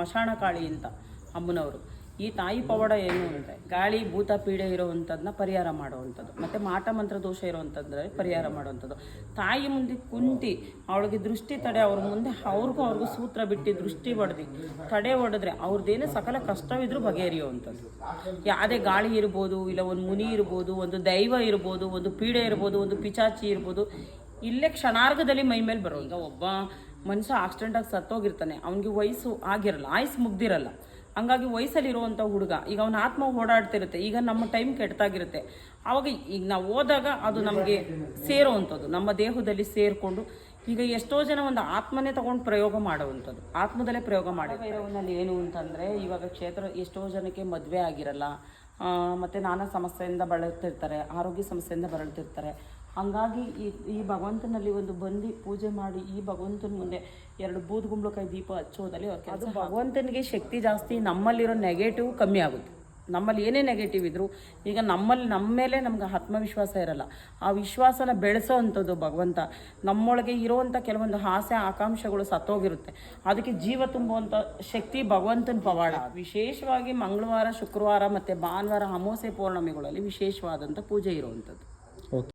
ಮಶಾಣ ಕಾಳಿ ಅಂತ ಅಮ್ಮನವರು. ಈ ತಾಯಿ ಪವಾಡ ಏನು ಅಂದರೆ, ಗಾಳಿ, ಭೂತ, ಪೀಡೆ ಇರೋವಂಥದ್ದನ್ನ ಪರಿಹಾರ ಮಾಡುವಂಥದ್ದು ಮತ್ತು ಮಾಟ, ಮಂತ್ರ, ದೋಷ ಇರೋವಂಥದ್ರೆ ಪರಿಹಾರ ಮಾಡುವಂಥದ್ದು ತಾಯಿ ಮುಂದೆ ಕುಂತಿ ಅವಳಿಗೆ ದೃಷ್ಟಿ ತಡೆ, ಅವ್ರ ಮುಂದೆ ಅವ್ರಿಗೂ ಅವ್ರಿಗೂ ಸೂತ್ರ ಬಿಟ್ಟು ದೃಷ್ಟಿ ಹೊಡೆದು, ತಡೆ ಹೊಡೆದ್ರೆ ಅವ್ರದ್ದೇನೇ ಸಕಲ ಕಷ್ಟವಿದ್ರೂ ಬಗೆಹರಿಯುವಂಥದ್ದು ಯಾವುದೇ ಗಾಳಿ ಇರ್ಬೋದು, ಇಲ್ಲ ಒಂದು ಮುನಿ ಇರ್ಬೋದು, ಒಂದು ದೈವ ಇರ್ಬೋದು, ಒಂದು ಪೀಡೆ ಇರ್ಬೋದು, ಒಂದು ಪಿಚಾಚಿ ಇರ್ಬೋದು, ಇಲ್ಲೇ ಕ್ಷಣಾರ್ಗದಲ್ಲಿ ಮೈ ಮೇಲೆ ಬರುವಂಥ ಒಬ್ಬ ಮನುಷ್ಯ ಆಕ್ಸಿಡೆಂಟಾಗಿ ಸತ್ತೋಗಿರ್ತಾನೆ. ಅವನಿಗೆ ವಯಸ್ಸು ಆಗಿರಲ್ಲ, ಆಯಸ್ಸು ಮುಗ್ದಿರಲ್ಲ. ಹಂಗಾಗಿ ವಯಸ್ಸಲ್ಲಿ ಇರುವಂಥ ಹುಡುಗ, ಈಗ ಅವನ ಆತ್ಮ ಓಡಾಡ್ತಿರುತ್ತೆ, ಈಗ ನಮ್ಮ ಟೈಮ್ ಕೆಟ್ಟಾಗಿರುತ್ತೆ ಆವಾಗ ಈಗ ನಾವು ಹೋದಾಗ ಅದು ನಮಗೆ ಸೇರೋವಂಥದ್ದು, ನಮ್ಮ ದೇಹದಲ್ಲಿ ಸೇರಿಕೊಂಡು ಈಗ ಎಷ್ಟೋ ಜನ ಒಂದು ಆತ್ಮನೇ ತಗೊಂಡು ಪ್ರಯೋಗ ಮಾಡುವಂಥದ್ದು, ಆತ್ಮದಲ್ಲೇ ಪ್ರಯೋಗ ಮಾಡಿ ಏನು ಅಂತಂದರೆ, ಇವಾಗ ಕ್ಷೇತ್ರ ಎಷ್ಟೋ ಜನಕ್ಕೆ ಮದುವೆ ಆಗಿರಲ್ಲ ಮತ್ತೆ ನಾನಾ ಸಮಸ್ಯೆಯಿಂದ ಬಳಲ್ತಿರ್ತಾರೆ ಆರೋಗ್ಯ ಸಮಸ್ಯೆಯಿಂದ ಬಳಲ್ತಿರ್ತಾರೆ. ಹಾಗಾಗಿ ಈ ಈ ಭಗವಂತನಲ್ಲಿ ಒಂದು ಬಂದು ಪೂಜೆ ಮಾಡಿ ಈ ಭಗವಂತನ ಮುಂದೆ ಎರಡು ಬೂದ್ ಗುಂಬಳಕಾಯಿ ದೀಪ ಹಚ್ಚೋದಲ್ಲಿ ಅದು ಭಗವಂತನಿಗೆ ಶಕ್ತಿ ಜಾಸ್ತಿ ನಮ್ಮಲ್ಲಿರೋ ನೆಗೆಟಿವ್ ಕಮ್ಮಿ ಆಗುತ್ತೆ. ನಮ್ಮಲ್ಲಿ ಏನೇ ನೆಗೆಟಿವ್ ಇದ್ದರೂ ಈಗ ನಮ್ಮಲ್ಲಿ ನಮ್ಮ ಮೇಲೆ ನಮ್ಗೆ ಆತ್ಮವಿಶ್ವಾಸ ಇರಲ್ಲ. ಆ ವಿಶ್ವಾಸನ ಬೆಳೆಸೋ ಅಂಥದ್ದು ಭಗವಂತ. ನಮ್ಮೊಳಗೆ ಇರೋವಂಥ ಕೆಲವೊಂದು ಆಸೆ, ಆಕಾಂಕ್ಷೆಗಳು ಸತ್ತೋಗಿರುತ್ತೆ. ಅದಕ್ಕೆ ಜೀವ ತುಂಬುವಂಥ ಶಕ್ತಿ ಭಗವಂತನ ಪವಾಡ. ವಿಶೇಷವಾಗಿ ಮಂಗಳವಾರ, ಶುಕ್ರವಾರ ಮತ್ತು ಭಾನುವಾರ ಅಮಾವಾಸ್ಯೆ ಪೌರ್ಣಮಿಗಳಲ್ಲಿ ವಿಶೇಷವಾದಂಥ ಪೂಜೆ ಇರುವಂಥದ್ದು.